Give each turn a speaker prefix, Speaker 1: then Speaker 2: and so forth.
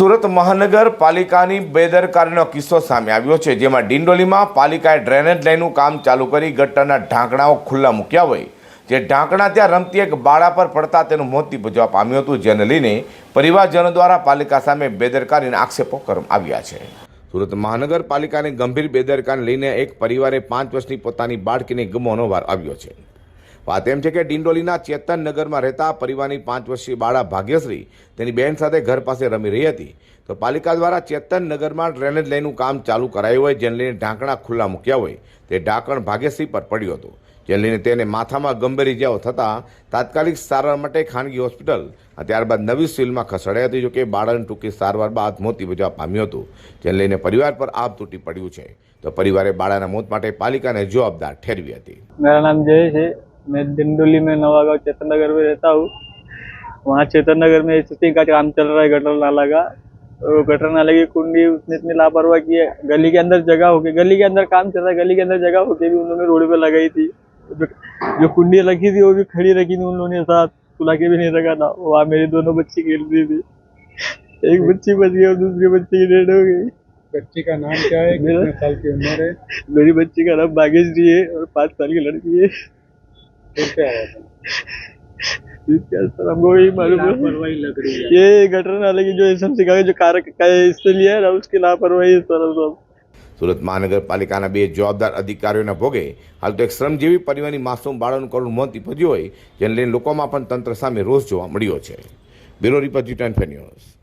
Speaker 1: સુરત મહાનગરપાલિકાની બેદરકારીનો કિસ્સો સામે આવ્યો છે, જેમાં ડિંડોલીમાં પાલિકાએ ડ્રેનેજ લાઇનનું કામ ચાલુ કરી ગટરના ઢાંકણાઓ ખુલ્લા મૂક્યા હોય. જે ઢાંકણા ત્યાં રમતી એક બાળા પર પડતા તેનું મોત નિપજવા પામ્યું હતું, જેને લઈને પરિવારજનો દ્વારા પાલિકા સામે બેદરકારીના આક્ષેપો કરવામાં આવ્યા છે. સુરત મહાનગરપાલિકાની ગંભીર બેદરકારી લઈને એક પરિવારે પાંચ વર્ષની પોતાની બાળકીને ગુમાવવાનો વાર આવ્યો છે. વાત એમ છે કે ડિંડોલીના ચેતન નગરમાં રહેતા પરિવારની પાંચ વર્ષીય બાળા ભાગ્યશ્રી તેની બહેન સાથે ઘર પાસે રમી રહી હતી. તો પાલિકા દ્વારા ચેતન નગરમાં ડ્રેનેજ લાઇનનું કામ ચાલુ કરાયું હોય જેને લઈને ઢાંકણા ખુલ્લા મૂક્યા હોય તે ઢાંકણ ભાગ્યશ્રી પર પડ્યું હતું. જે લઈને તેને માથામાં ગંભીર ઇજાઓ થતાં તાત્કાલિક સારવાર માટે ખાનગી હોસ્પિટલ ત્યારબાદ નવી સિવિલમાં ખસેડાઈ હતી, જોકે બાળકની ટૂંકી સારવાર બાદ મોત નિપજવા પામ્યું હતું, જેને લઈને પરિવાર પર આભ તૂટી પડ્યું છે. તો પરિવારે બાળાના મોત માટે પાલિકાને જવાબદાર ઠેરવી હતી.
Speaker 2: મારા નામ જય છે. मैं दिंडोली में नवागांव चेतन नगर में रहता हूँ। वहाँ चेतन नगर में एस का काम चल रहा है गटर नाला का। तो गटर नाले की कुंडी उसने इतनी लापरवाही की है। गली के अंदर जगह होके गली के अंदर काम चल रहा है। गली के अंदर जगह होके भी उन्होंने रोड पे लगाई थी। जो, जो कुंडी रखी थी वो भी खड़ी रखी थी उन लोगों ने साथ। सुला के भी नहीं रखा था। वहाँ मेरी दोनों बच्ची खेल रही थी। एक बच्ची बच गई और दूसरी बच्ची की डेड हो गई।
Speaker 3: बच्ची का नाम क्या है?
Speaker 2: मेरा-
Speaker 3: कितने साल की उम्र है?
Speaker 2: मेरी बच्ची का नाम भाग्यश जी है और पाँच साल की लड़की है। हमको यही मालूम है
Speaker 3: लापरवाही लग रही है
Speaker 2: ये गटर नाले की जो एसएम सिखा जो कार का इससे लिया है ना उसकी लापरवाही है सर सब
Speaker 1: સુરત મહાનગરપાલિકાના બે જવાબદાર અધિકારીઓના ભોગે હાલ તો એક શ્રમજીવી પરિવારની માસૂમ બાળકનું કરુણ મોત નીપજ્યું હોય જેને લઈને લોકોમાં પણ તંત્ર સામે રોષ જોવા મળ્યો છે bureau report G ten news